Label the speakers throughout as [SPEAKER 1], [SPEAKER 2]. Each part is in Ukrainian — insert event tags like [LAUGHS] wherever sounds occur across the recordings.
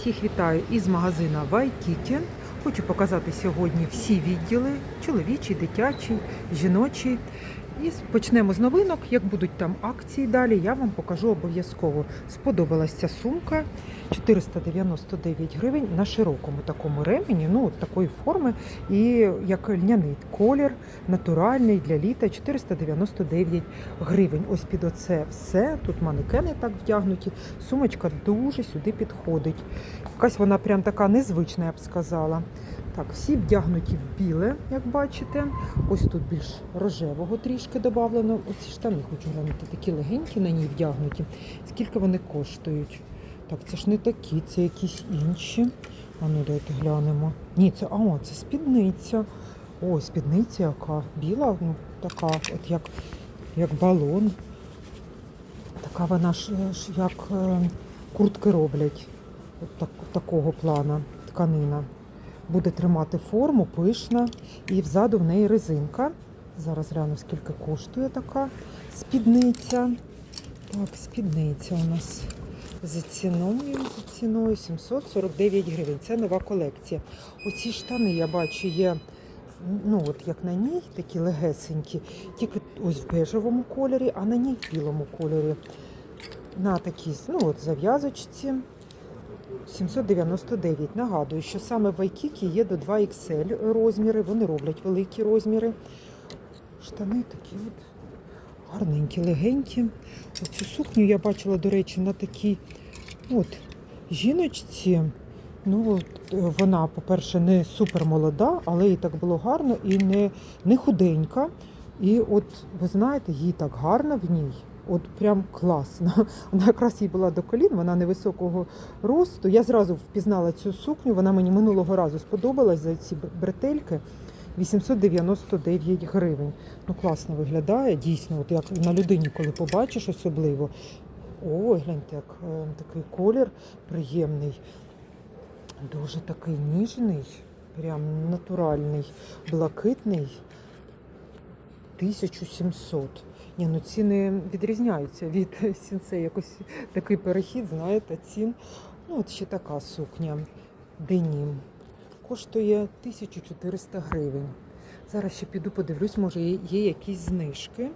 [SPEAKER 1] Всіх вітаю із магазина Вайкіті. Хочу показати сьогодні всі відділи: чоловічий, дитячий, жіночий. І почнемо з новинок. Як будуть там акції далі, я вам покажу обов'язково. Сподобалась ця сумка 499 гривень на широкому такому ремені, ну такої форми, і як льняний колір, натуральний для літа 499 гривень. Ось під оце все. Тут манекени так вдягнуті. Сумочка дуже сюди підходить. Якась вона прям така незвична, я б сказала. Так, всі вдягнуті в біле, як бачите. Ось тут більш рожевого трішки додавлено. Оці штани хочу глянути, такі легенькі на ній вдягнуті. Скільки вони коштують? Так, це ж не такі, це якісь інші. А ну давайте глянемо. Ні, це а, це спідниця. Ой, спідниця яка біла, ну така, от як, як балон. Така вона ж як е, куртки роблять. От так, такого плана тканина. Буде тримати форму, пишна, і взаду в неї резинка. Зараз гляну, скільки коштує така спідниця. Так, спідниця у нас за ціною, за ціною 749 гривень. Це нова колекція. Оці штани, я бачу, є, ну от як на ній, такі легесенькі, тільки ось в бежевому кольорі, а на ній в білому кольорі. На такій, ну от зав'язочці. 799. Нагадую, що саме в Вайкікі є до 2XL розміри, вони роблять великі розміри. Штани такі от гарненькі, легенькі. Оцю сукню я бачила, до речі, на такій от жіночці. Ну, е, вона, по-перше, не супер молода, але їй так було гарно і не, не худенька. І от, ви знаєте, їй так гарно в ній. От прям класно. [LAUGHS] Вона якраз їй була до колін, вона невисокого росту. Я зразу впізнала цю сукню, вона мені минулого разу сподобалась за ці бретельки. 899 гривень. Ну, класно виглядає, дійсно, от як на людині, коли побачиш особливо. Ой, гляньте, як е, такий колір приємний. Дуже такий ніжний, прям натуральний, блакитний. 1700. Ні, ну ціни відрізняються від [LAUGHS] сінце. Якось такий перехід, знаєте, цін. Ну, от ще така сукня. Денім. Коштує 1400 гривень. Зараз ще піду подивлюсь, може є, якісь знижки.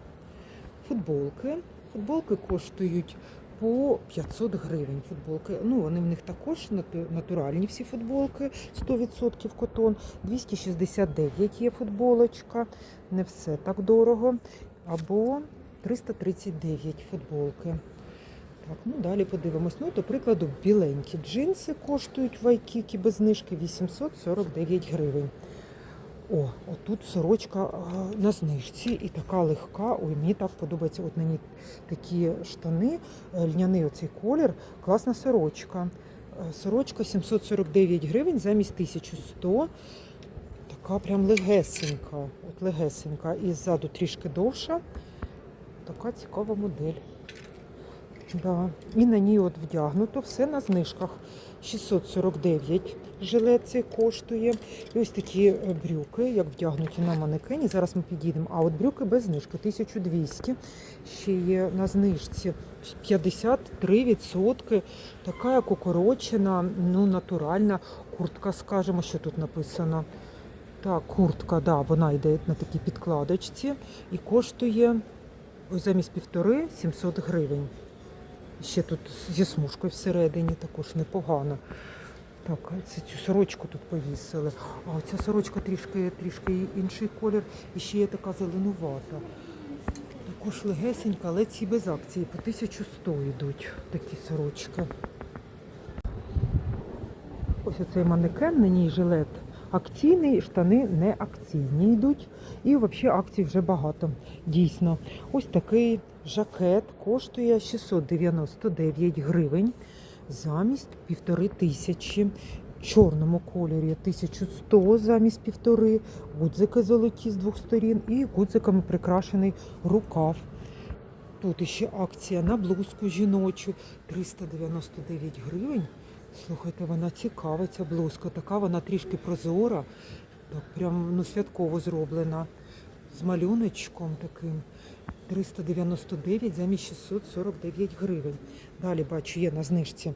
[SPEAKER 1] Футболки. Футболки коштують по 500 гривень. Футболки. Ну, вони в них також натуральні всі футболки, 100% котон. 269 є футболочка. Не все так дорого. Або 339 футболки. Так, ну далі подивимось. Ну, до прикладу, біленькі джинси коштують в Айкікі без знижки 849 гривень. О, отут сорочка на знижці і така легка. Ой, мені так подобається. От ній такі штани, е, льняний оцей колір, класна сорочка. Е, Сорочка 749 гривень замість 1100. Така прям легесенька. От легесенька. І ззаду трішки довша. Така цікава модель. Да. І на ній от вдягнуто все на знижках. 649 жилет цей коштує. І ось такі е, брюки, як вдягнуті на манекені. Зараз ми підійдемо. А от брюки без знижки 1200. Ще є на знижці 53%. Така як укорочена, ну натуральна куртка, скажемо, що тут написано. Так, куртка, да, вона йде на такій підкладочці і коштує замість півтори 700 гривень. Ще тут зі смужкою всередині також непогано. Так, це цю сорочку тут повісили. А ця сорочка трішки, трішки інший колір і ще є така зеленувата. Також легесенька, але ці без акції по 1100 йдуть такі сорочки. Ось оцей манекен, на ній жилет акційний, штани не акційні йдуть. І взагалі акцій вже багато. Дійсно. Ось такий жакет коштує 699 гривень замість півтори тисячі. В чорному кольорі 1100 замість півтори, гудзики золоті з двох сторін і гудзиками прикрашений рукав. Тут іще акція на блузку жіночу 399 гривень. Слухайте, вона цікава, ця блузка. Така вона трішки прозора, так прям ну, святково зроблена. З малюночком таким. 399 замість 649 гривень. Далі бачу, є на знижці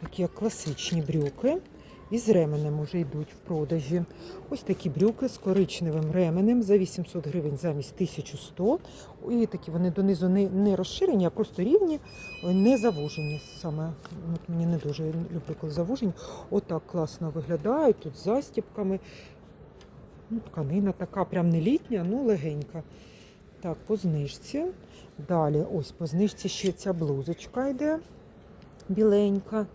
[SPEAKER 1] такі як класичні брюки. І з ременем уже йдуть в продажі. Ось такі брюки з коричневим ременем за 800 гривень замість 1100. І такі вони донизу не, не розширені, а просто рівні, не завужені. Саме от мені не дуже люблю, коли завужені. Отак класно виглядають тут з застіпками. Ну, тканина така, прям не літня, ну легенька. Так, по знижці. Далі, ось по знижці ще ця блузочка йде біленька.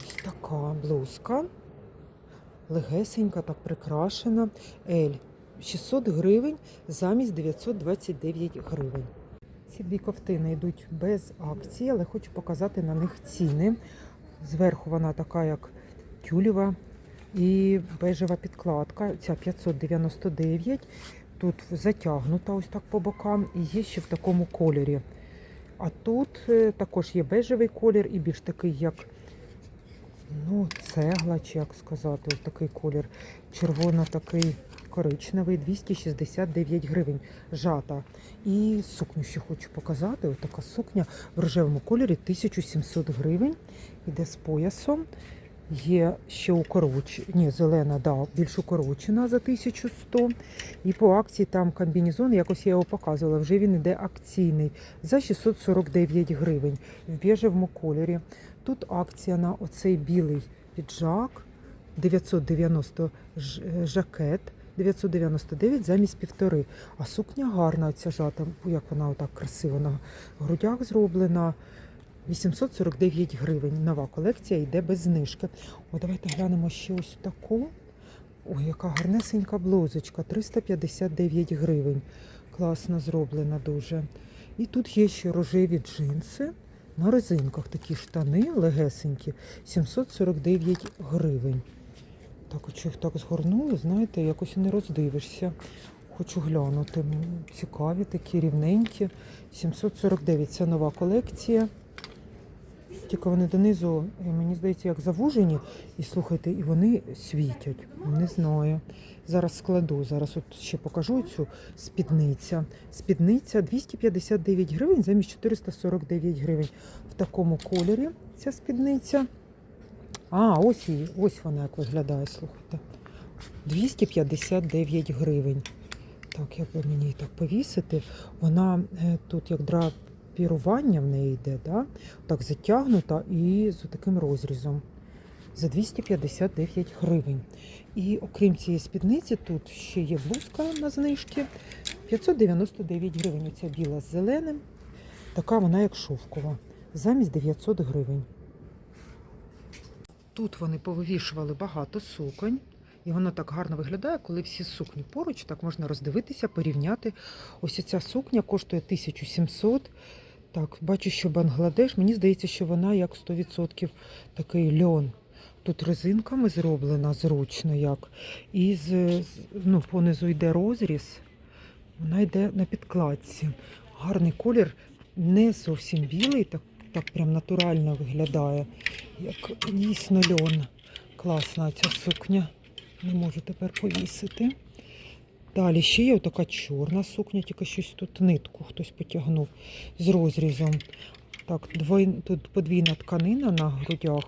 [SPEAKER 1] Ось така блузка. Легесенька, так прикрашена. Ель 600 гривень замість 929 гривень. Ці дві ковтини йдуть без акції, але хочу показати на них ціни. Зверху вона така, як тюлєва і бежева підкладка. Ця 599. Тут затягнута ось так по бокам і є ще в такому кольорі. А тут е, також є бежевий колір і більш такий, як ну, цегла, чи як сказати, такий колір. Червоно такий коричневий, 269 гривень жата. І сукню ще хочу показати. Ось така сукня в рожевому кольорі 1700 гривень. Іде з поясом. Є ще укорочена, ні, зелена, да, більш укорочена за 1100. І по акції там комбінезон, якось я його показувала, вже він іде акційний за 649 гривень в біжевому кольорі. Тут акція на оцей білий піджак 990 е, жакет. 999 замість півтори. А сукня гарна, ця жата, як вона отак красиво на грудях зроблена. 849 гривень. Нова колекція йде без знижки. О, давайте глянемо ще ось таку. Ой, яка гарнесенька блузочка. 359 гривень. Класно зроблена дуже. І тут є ще рожеві джинси. На резинках такі штани легесенькі. 749 гривень. Так, от що їх так згорнули, знаєте, якось і не роздивишся. Хочу глянути. Цікаві такі рівненькі. 749 це нова колекція. Тільки вони донизу, е, мені здається, як завужені. І слухайте, і вони світять. Не знаю. Зараз складу, зараз от ще покажу цю спідниця. Спідниця 259 гривень замість 449 гривень. В такому кольорі ця спідниця. А, ось її, ось вона як виглядає, слухайте. 259 гривень. Так, як би мені так повісити. Вона е, тут як драпірування в неї йде, да? так затягнута і з таким розрізом. За 259 гривень. І окрім цієї спідниці, тут ще є блузка на знижки. 599 гривень. Оця біла з зеленим. Така вона як шовкова. Замість 900 гривень. Тут вони повивішували багато суконь. І воно так гарно виглядає, коли всі сукні поруч, так можна роздивитися, порівняти. Ось ця сукня коштує 1700. Так, бачу, що Бангладеш. Мені здається, що вона як 100% такий льон. Тут резинками зроблена зручно як. І з, ну, понизу йде розріз. Вона йде на підкладці. Гарний колір, не зовсім білий, так, так прям натурально виглядає. Як дійсно льон. Класна ця сукня. Не можу тепер повісити. Далі ще є така чорна сукня, тільки щось тут нитку хтось потягнув з розрізом. Так, двой... тут подвійна тканина на грудях.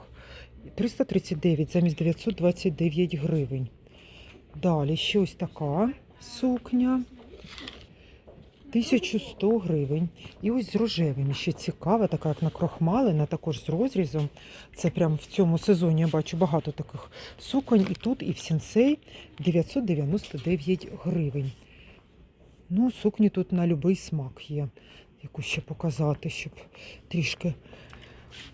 [SPEAKER 1] 339 замість 929 гривень. Далі ще ось така сукня. 1100 гривень. І ось з рожевим ще цікава, така як накрохмалена, також з розрізом. Це прям в цьому сезоні я бачу багато таких суконь. І тут, і в сінсей 999 гривень. Ну, сукні тут на будь-який смак є. Яку ще показати, щоб трішки.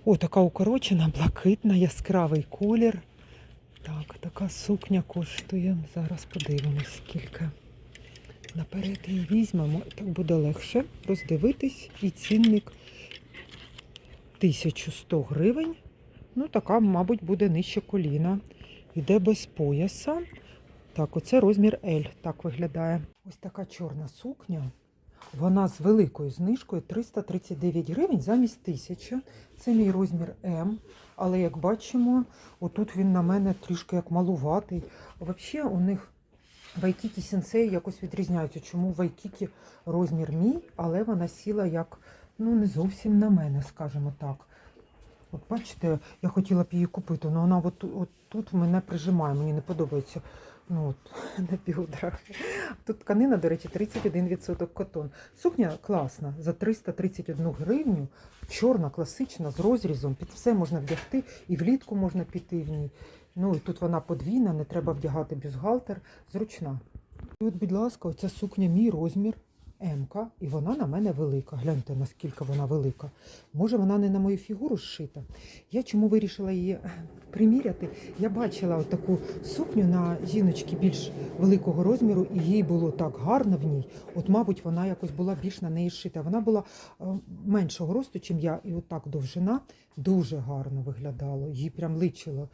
[SPEAKER 1] О, така укорочена, блакитна, яскравий колір. Так, така сукня коштує. Зараз подивимось, скільки. Наперед її візьмемо, так буде легше роздивитись. І цінник 1100 гривень. Ну, така, мабуть, буде нижче коліна. Йде без пояса. Так, оце розмір L. Так виглядає. Ось така чорна сукня. Вона з великою знижкою 339 гривень замість 1000. Це мій розмір М. Але як бачимо, отут він на мене трішки як малуватий. Взагалі у них Вайкікі сенсей якось відрізняються. Чому Вайкікі розмір мій, але вона сіла як ну не зовсім на мене, скажімо так. От бачите, я хотіла б її купити, але вона от, от тут мене прижимає, мені не подобається. Ну, от, [LAUGHS] на бюдрах. Тут тканина, до речі, 31% котон. Сукня класна, за 331 гривню, чорна, класична, з розрізом. Під все можна вдягти, і влітку можна піти в ній. Ну тут вона подвійна, не треба вдягати бюстгальтер, зручна. І от, будь ласка, оця сукня мій розмір. М-ка, і вона на мене велика. Гляньте, наскільки вона велика. Може, вона не на мою фігуру зшита. Я чому вирішила її е, приміряти? Я бачила таку сукню на жіночки більш великого розміру, і їй було так гарно в ній. От, мабуть, вона якось була більш на неї зшита. Вона була е, меншого росту, ніж я, і отак довжина дуже гарно виглядало. Їй прям личило.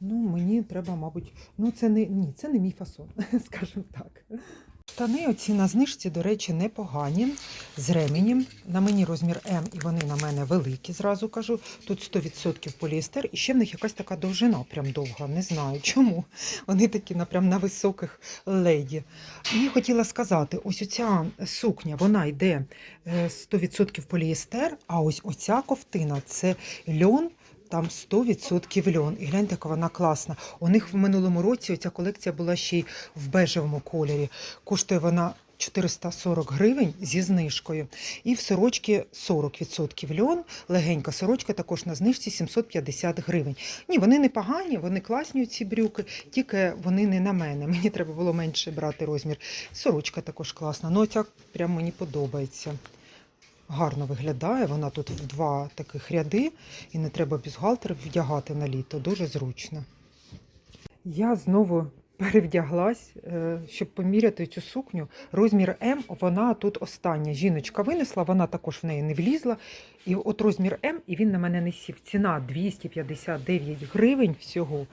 [SPEAKER 1] Ну, мені треба, мабуть, ну це не ні, це не мій фасон, [LAUGHS] скажімо так. Штани оці на знижці, до речі, непогані, з ременем. На мені розмір М, і вони на мене великі, зразу кажу. Тут 100% поліестер, і ще в них якась така довжина, прям довга. Не знаю [LAUGHS] чому. Вони такі прям на високих леді. І хотіла сказати: ось оця сукня, вона йде е, 100% поліестер, а ось оця ковтина це льон. Там 100% льон. І гляньте, яка вона класна. У них в минулому році ця колекція була ще й в бежевому кольорі. Коштує вона 440 гривень зі знижкою. І в сорочці 40% льон. Легенька сорочка також на знижці 750 гривень. Ні, вони не погані, вони класні ці брюки, тільки вони не на мене. Мені треба було менше брати розмір. Сорочка також класна. Ну, ця прям мені подобається. Гарно виглядає, вона тут в два таких ряди, і не треба бюстгальтер вдягати на літо. Дуже зручно. Я знову [LAUGHS] перевдяглась, е, щоб поміряти цю сукню. Розмір М, вона тут остання. Жіночка винесла, вона також в неї не влізла. І от розмір М, і він на мене не сів. Ціна 259 гривень всього.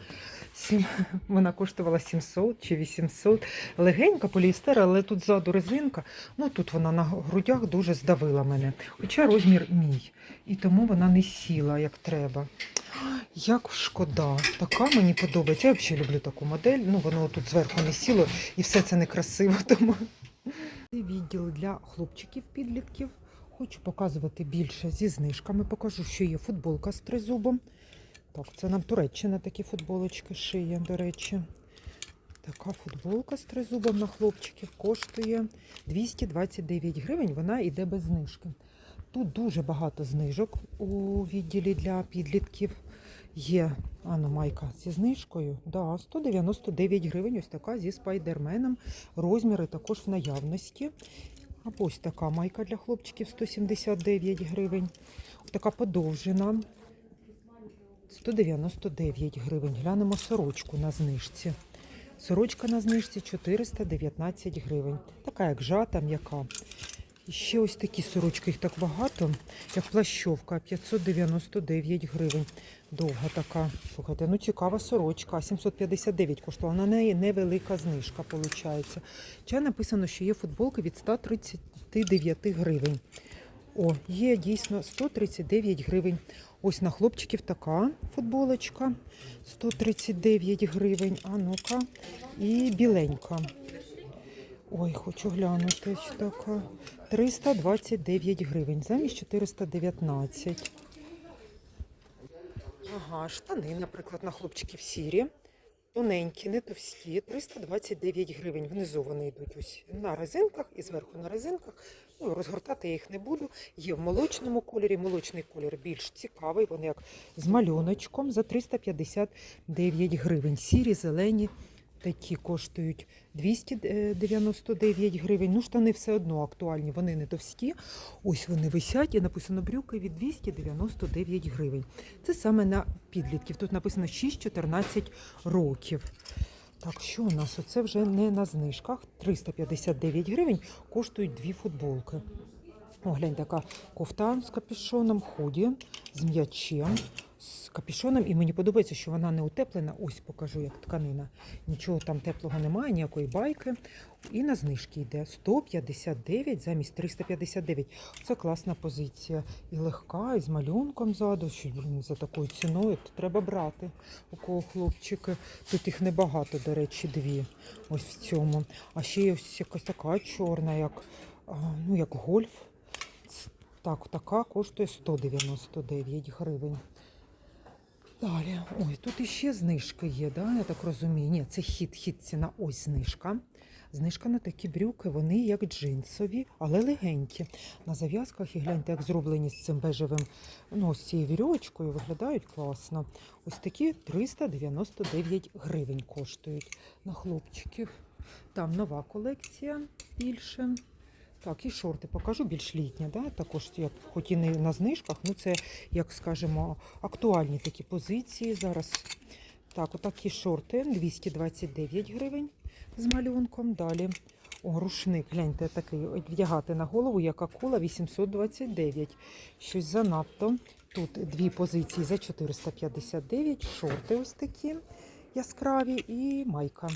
[SPEAKER 1] Сім- [LAUGHS] Вона коштувала 700 чи 800. Легенька поліестер, але тут ззаду резинка. Ну тут вона на грудях дуже здавила мене. Хоча розмір мій. І тому вона не сіла як треба. Як шкода, така мені подобається. Я взагалі люблю таку модель. Ну воно тут зверху не сіло і все це некрасиво. Тому Це відділ для хлопчиків, підлітків. Хочу показувати більше зі знижками. Покажу, що є футболка з тризубом. Так, це нам Туреччина такі футболочки шиє, до речі. Така футболка з тризубом на хлопчиків коштує 229 гривень. Вона йде без знижки. Тут дуже багато знижок у відділі для підлітків. Є ану, майка зі знижкою. Да, 199 гривень. Ось така зі спайдерменом. Розміри також в наявності. А ось така майка для хлопчиків 179 гривень. Така подовжена. 199 гривень. Глянемо сорочку на знижці. Сорочка на знижці 419 гривень. Така як жата, м'яка. І ще ось такі сорочки, їх так багато, як плащовка 599 гривень. Довга така. Слухайте, ну цікава сорочка. 759 коштувала. На неї невелика знижка, виходить. Ще написано, що є футболки від 139 гривень. О, є дійсно 139 гривень. Ось на хлопчиків така футболочка 139 гривень. А ну-ка. І біленька. Ой, хочу глянути. Така 329 гривень. Замість 419. Ага, штани, наприклад, на хлопчиків сірі. Тоненькі, не товсті, 329 гривень. Внизу вони йдуть ось на резинках і зверху на резинках. Ну, розгортати я їх не буду. Є в молочному кольорі. Молочний колір більш цікавий. Вони як з малюночком за 359 гривень. Сірі, зелені. Такі коштують 299 гривень. Ну, штани все одно актуальні, вони не товсті. Ось вони висять і написано брюки від 299 гривень. Це саме на підлітків. Тут написано 6-14 років. Так, що у нас? Оце вже не на знижках. 359 гривень коштують дві футболки. О, глянь, така кофта з капюшоном, худі, з м'ячем, з капюшоном. І мені подобається, що вона не утеплена. Ось покажу, як тканина. Нічого там теплого немає, ніякої байки. І на знижки йде 159 замість 359. Це класна позиція. І легка, і з малюнком ззаду. Що блін, за такою ціною то треба брати. У кого хлопчики. Тут їх небагато, до речі, дві. Ось в цьому. А ще є ось якась така чорна, як, ну, як гольф. Так, така коштує 199 гривень. Далі, ой, тут іще знижки є, да? я так розумію. Ні, це хід, хід ціна. Ось знижка. Знижка на такі брюки, вони як джинсові, але легенькі. На зав'язках і гляньте, як зроблені з цим бежевим, ну, з цією вірьовочкою, виглядають класно. Ось такі 399 гривень коштують на хлопчиків. Там нова колекція більше. Так, і шорти покажу більш літні, да? також як хоч і не на знижках, ну це, як скажемо, актуальні такі позиції зараз. Так, отакі шорти 229 гривень з малюнком. Далі о, рушник, гляньте, такий вдягати на голову, як акула 829. Щось занадто. Тут дві позиції за 459, шорти ось такі яскраві і майка.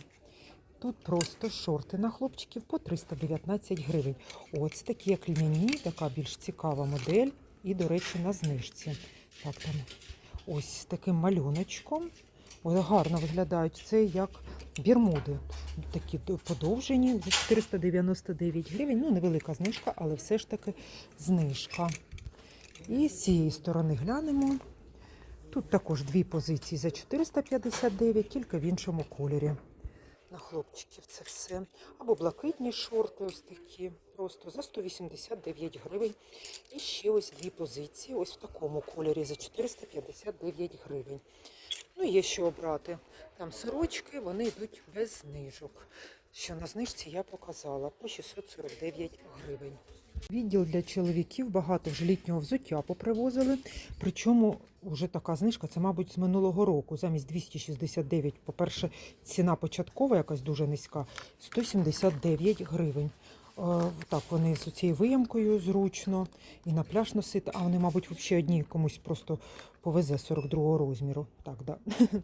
[SPEAKER 1] Тут просто шорти на хлопчиків по 319 гривень. Ось такі як льняні, така більш цікава модель. І, до речі, на знижці. Так, там ось таким малюночком. Ось гарно виглядають. Це як бірмуди. Такі подовжені за 499 гривень. Ну, невелика знижка, але все ж таки знижка. І з цієї сторони глянемо. Тут також дві позиції за 459, тільки в іншому кольорі на хлопчиків це все. Або блакитні шорти ось такі, просто за 189 гривень. І ще ось дві позиції, ось в такому кольорі за 459 гривень. Ну, є що обрати. Там сорочки, вони йдуть без знижок. Що на знижці я показала по 649 гривень. Відділ для чоловіків багато вже літнього взуття попривозили. Причому вже така знижка, це, мабуть, з минулого року. Замість 269, по-перше, ціна початкова якась дуже низька, 179 гривень. Е, Так, вони з цією виямкою зручно і на пляж носити, а вони, мабуть, взагалі одні комусь просто повезе 42 розміру. Так, да. [LAUGHS]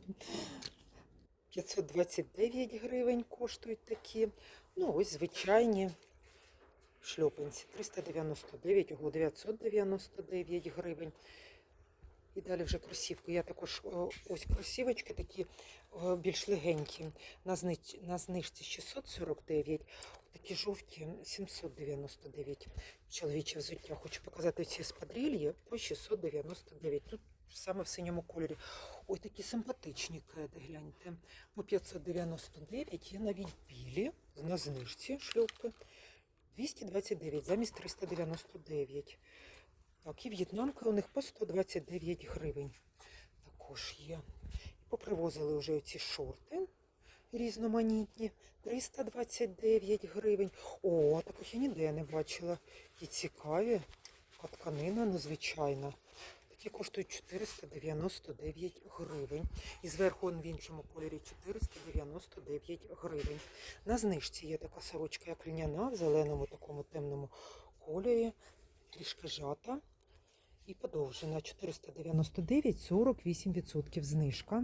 [SPEAKER 1] 529 гривень коштують такі. Ну, ось звичайні шльопанці 399, ого, 999 гривень. І далі вже кросівки. Я також ось кросівочки такі більш легенькі. На, зниж, на знижці 649, такі жовті 799. Чоловіче взуття. Хочу показати ці спадрильї по 699. Тут саме в синьому кольорі. Ой, такі симпатичні кеди, гляньте. По 599 є навіть білі на знижці шльопки. 229 замість 399. Так, і в'єтнамки у них по 129 гривень. Також є. Попривозили вже ці шорти різноманітні. 329 гривень. О, таких я ніде не бачила. І цікаві. Тканина незвичайна. Такі коштують 499 гривень. І зверху він в іншому кольорі 499 гривень. На знижці є така сорочка, як льняна, в зеленому такому темному кольорі. Трішки жата. І подовжена 499, 48% знижка.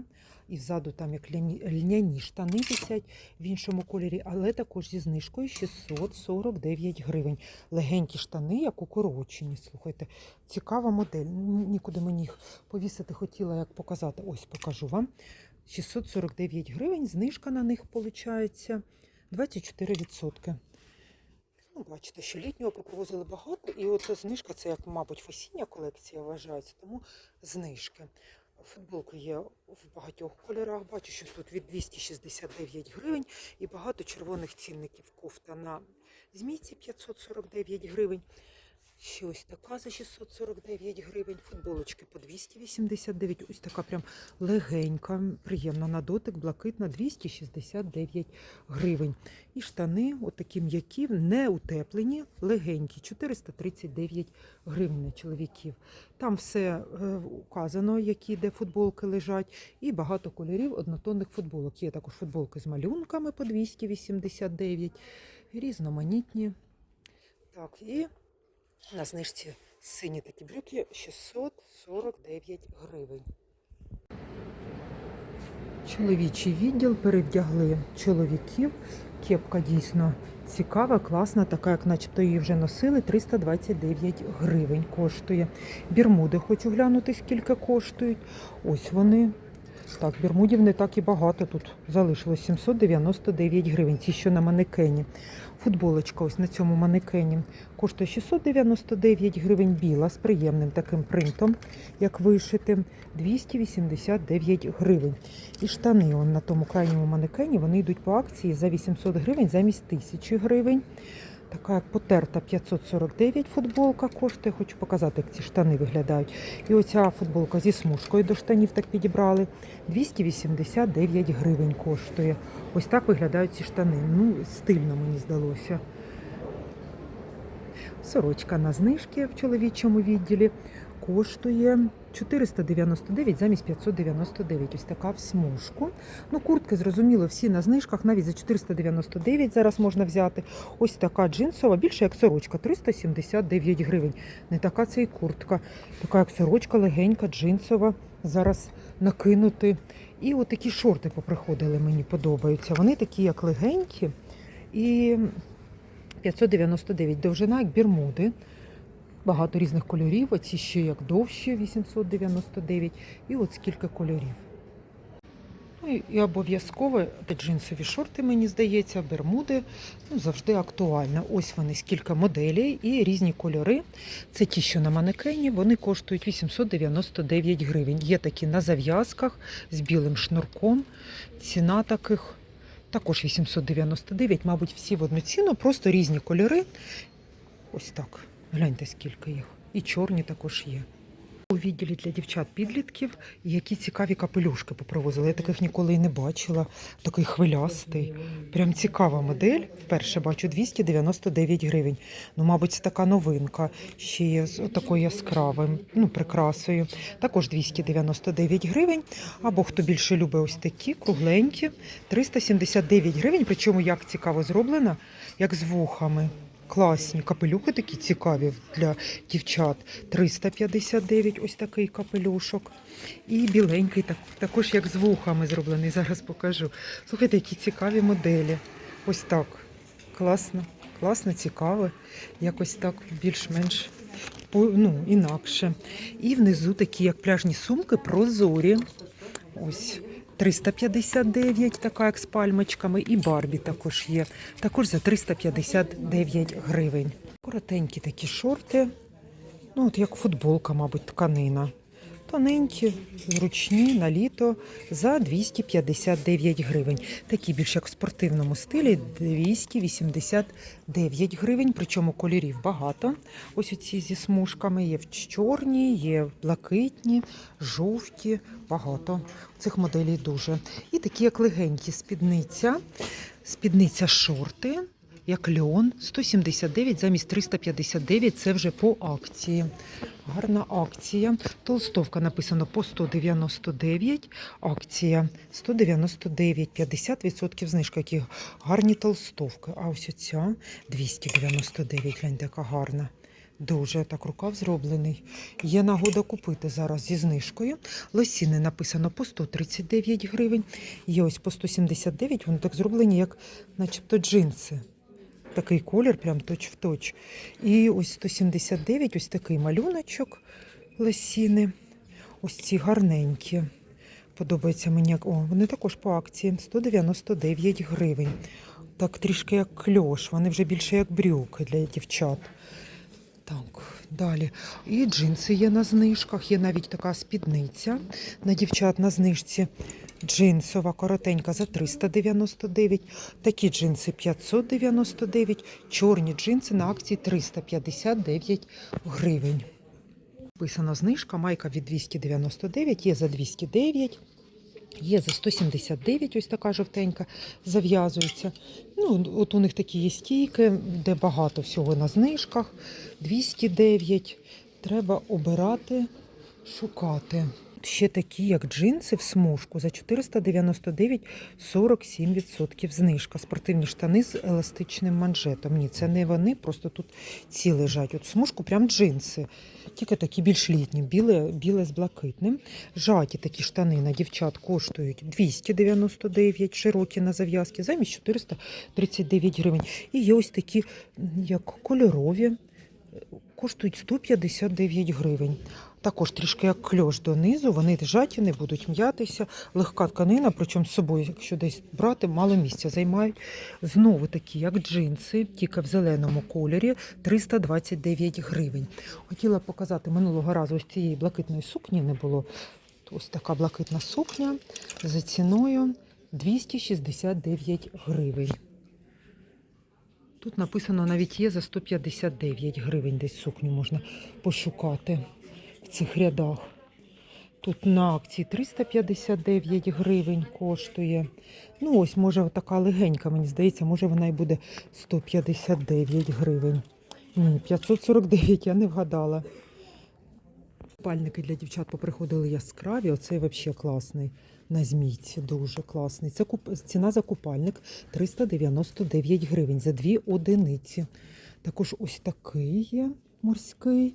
[SPEAKER 1] І ззаду там як льняні штани висять в іншому кольорі, але також зі знижкою 649 гривень. Легенькі штани, як укорочені. Слухайте, цікава модель. Нікуди мені їх повісити хотіла, як показати. Ось покажу вам. 649 гривень, знижка на них виходить 24%. Ну, бачите, що літнього попровозили багато, і оця знижка, це як, мабуть, осіння колекція вважається, тому знижки. Футболки є в багатьох кольорах. Бачу, що тут від 269 гривень і багато червоних цінників. Кофта на змійці 549 гривень. Ще ось така за 649 гривень. Футболочки по 289. Ось така прям легенька, приємна на дотик, блакитна 269 гривень. І штани, отакі м'які, не утеплені, легенькі, 439 гривень на чоловіків. Там все е, указано, які де футболки лежать, і багато кольорів однотонних футболок. Є також футболки з малюнками по 289, різноманітні. Так, і на знижці сині такі брюки 649 гривень. Чоловічий відділ перевдягли чоловіків. Кепка дійсно цікава, класна, така, як начебто її вже носили, 329 гривень коштує. Бірмуди хочу глянути, скільки коштують. Ось вони Так, бірмудів не так і багато тут залишилось 799 гривень. Ці що на манекені. Футболочка ось на цьому манекені коштує 699 гривень біла з приємним таким принтом, як вишитим, 289 гривень. І штани он на тому крайньому манекені вони йдуть по акції за 800 гривень замість 1000 гривень. Така потерта 549 футболка коштує. Хочу показати, як ці штани виглядають. І оця футболка зі смужкою до штанів так підібрали. 289 гривень коштує. Ось так виглядають ці штани. Ну, стильно мені здалося. Сорочка на знижки в чоловічому відділі коштує 499 замість 599. Ось така в смужку. Ну, куртки, зрозуміло, всі на знижках, навіть за 499 зараз можна взяти. Ось така джинсова, більше як сорочка, 379 гривень. Не така це і куртка. Така як сорочка, легенька, джинсова. Зараз накинути. І от такі шорти поприходили, мені подобаються. Вони такі, як легенькі. І 599 довжина, як бірмуди. Багато різних кольорів. Оці ще як довші 899. І от скільки кольорів. Ну і- обов'язково джинсові шорти, мені здається, бермуди ну, завжди актуально. Ось вони скільки моделей і різні кольори. Це ті, що на манекені, вони коштують 899 гривень. Є такі на зав'язках з білим шнурком. Ціна таких також 899, мабуть, всі в одну ціну, просто різні кольори. Ось так. Гляньте, скільки їх. І чорні також є. У відділі для дівчат-підлітків які цікаві капелюшки попривозили. Я таких ніколи і не бачила. Такий хвилястий. Прям цікава модель. Вперше бачу 299 гривень. Ну, мабуть, це така новинка. Ще є з такою яскравим, ну, прикрасою. Також 299 гривень. Або хто більше любить ось такі, кругленькі, 379 гривень. Причому як цікаво зроблено, як з вухами. Класні капелюхи такі цікаві для дівчат. 359 ось такий капелюшок. І біленький, так, також як з вухами зроблений. Зараз покажу. Слухайте, які цікаві моделі. Ось так. Класно, класно, цікаве. Якось так більш-менш ну, інакше. І внизу такі, як пляжні сумки, прозорі. Ось 359, така як з пальмочками, і Барбі також є. Також за 359 гривень. Коротенькі такі шорти. Ну, от як футболка, мабуть, тканина. Тоненькі, зручні на літо за 259 гривень. Такі більш як в спортивному стилі 289 гривень, причому кольорів багато. Ось оці зі смужками є в чорні, є в блакитні, жовті, багато. Цих моделей дуже. І такі як легенькі спідниця, спідниця шорти. Як льон 179 замість 359 це вже по акції. Гарна акція. Толстовка написано по 199, акція 199, 50% знижка. Які гарні толстовки. А ось оця 299, гляньте, яка гарна. Дуже так рукав зроблений. Є нагода купити зараз зі знижкою. Лосіни написано по 139 гривень. Є ось по 179, вони так зроблені, як начебто джинси. Такий колір, прям точ в точ. І ось 179, ось такий малюночок лосіни. Ось ці гарненькі. Подобається мені. як- О, вони також по акції 199 гривень. Так трішки як кльош, вони вже більше як брюки для дівчат. Так, далі. І джинси є на знижках, є навіть така спідниця на дівчат на знижці. Джинсова коротенька за 399, такі джинси 599, чорні джинси на акції 359 гривень. Написана знижка, майка від 299, є за 209, є за 179, ось така жовтенька, зав'язується. Ну, от у них такі є стійки, де багато всього на знижках. 209. Треба обирати, шукати. Ще такі, як джинси в смужку за 499 47% знижка. Спортивні штани з еластичним манжетом. Ні, це не вони, просто тут ці лежать. От смужку прям джинси. Тільки такі більш літні, біле, біле з блакитним. Жаті такі штани на дівчат коштують 299, широкі на зав'язки, замість 439 гривень. І є ось такі, як кольорові, коштують 159 гривень. Також трішки як кльош донизу, вони зжаті, не будуть м'ятися. Легка тканина, причому з собою, якщо десь брати, мало місця займають. Знову такі, як джинси, тільки в зеленому кольорі, 329 гривень. Хотіла показати минулого разу ось цієї блакитної сукні не було. Ось така блакитна сукня за ціною 269 гривень. Тут написано навіть є за 159 гривень, десь сукню можна пошукати цих рядах. Тут на акції 359 гривень коштує. Ну ось, може, така легенька, мені здається, може вона і буде 159 гривень. Ні, 549, я не вгадала. Пальники для дівчат поприходили яскраві. Оцей взагалі класний. На змійці дуже класний. Це ціна за купальник 399 гривень за дві одиниці. Також ось такий є морський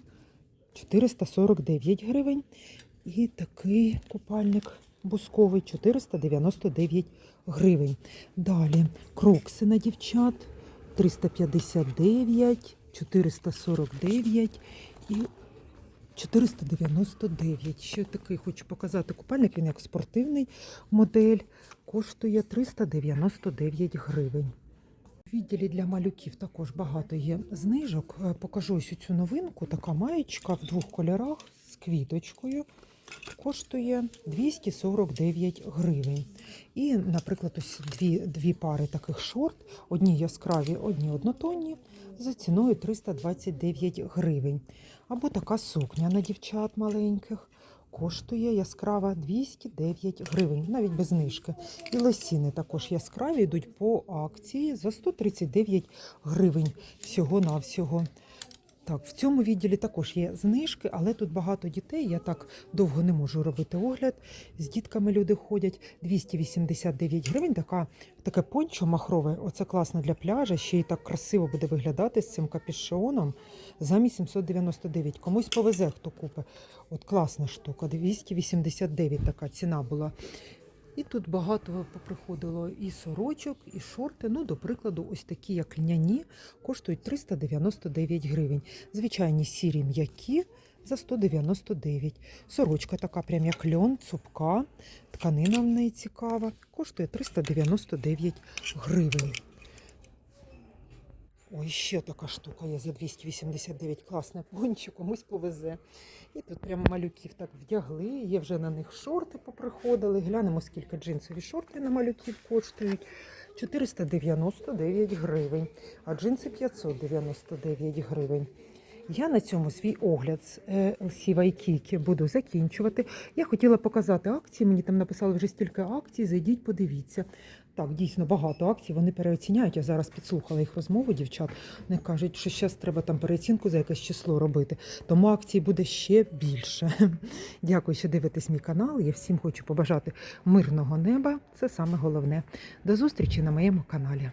[SPEAKER 1] 449 гривень. І такий купальник бусковий 499 гривень. Далі крокси на дівчат 359, 449 і 499. Ще такий хочу показати купальник, він як спортивний модель, коштує 399 гривень. Відділі для малюків також багато є знижок. Е, Покажу ось цю новинку. Така маєчка в двох кольорах з квіточкою. Коштує 249 гривень. І, наприклад, ось дві, дві пари таких шорт, одні яскраві, одні однотонні, за ціною 329 гривень. Або така сукня на дівчат маленьких. Коштує яскрава 209 гривень, навіть без знижки. І лосіни також яскраві йдуть по акції за 139 гривень всього-навсього. Так, в цьому відділі також є знижки, але тут багато дітей. Я так довго не можу робити огляд. З дітками люди ходять 289 гривень. Така, таке пончо махрове. Оце класно для пляжа. Ще й так красиво буде виглядати з цим капюшоном. Замість 799. Комусь повезе, хто купить. От класна штука. 289 така ціна була. І тут багато поприходило і сорочок, і шорти. Ну, до прикладу, ось такі, як льняні, коштують 399 гривень. Звичайні сірі м'які за 199. Сорочка така, прям як льон, цупка, тканина в неї цікава, коштує 399 гривень. Ой, ще така штука є за 289. Класне пончо, комусь повезе. І тут прямо малюків так вдягли. Є вже на них шорти поприходили. Глянемо, скільки джинсові шорти на малюків коштують. 499 гривень, а джинси 599 гривень. Я на цьому свій огляд з е, LC Waikiki буду закінчувати. Я хотіла показати акції. Мені там написали вже стільки акцій. Зайдіть, подивіться. Так, дійсно багато акцій. Вони переоціняють. Я зараз підслухала їх розмову, дівчат. Вони кажуть, що зараз треба там переоцінку за якесь число робити. Тому акцій буде ще більше. [LAUGHS] Дякую, що дивитесь мій канал. Я всім хочу побажати мирного неба. Це саме головне. До зустрічі на моєму каналі.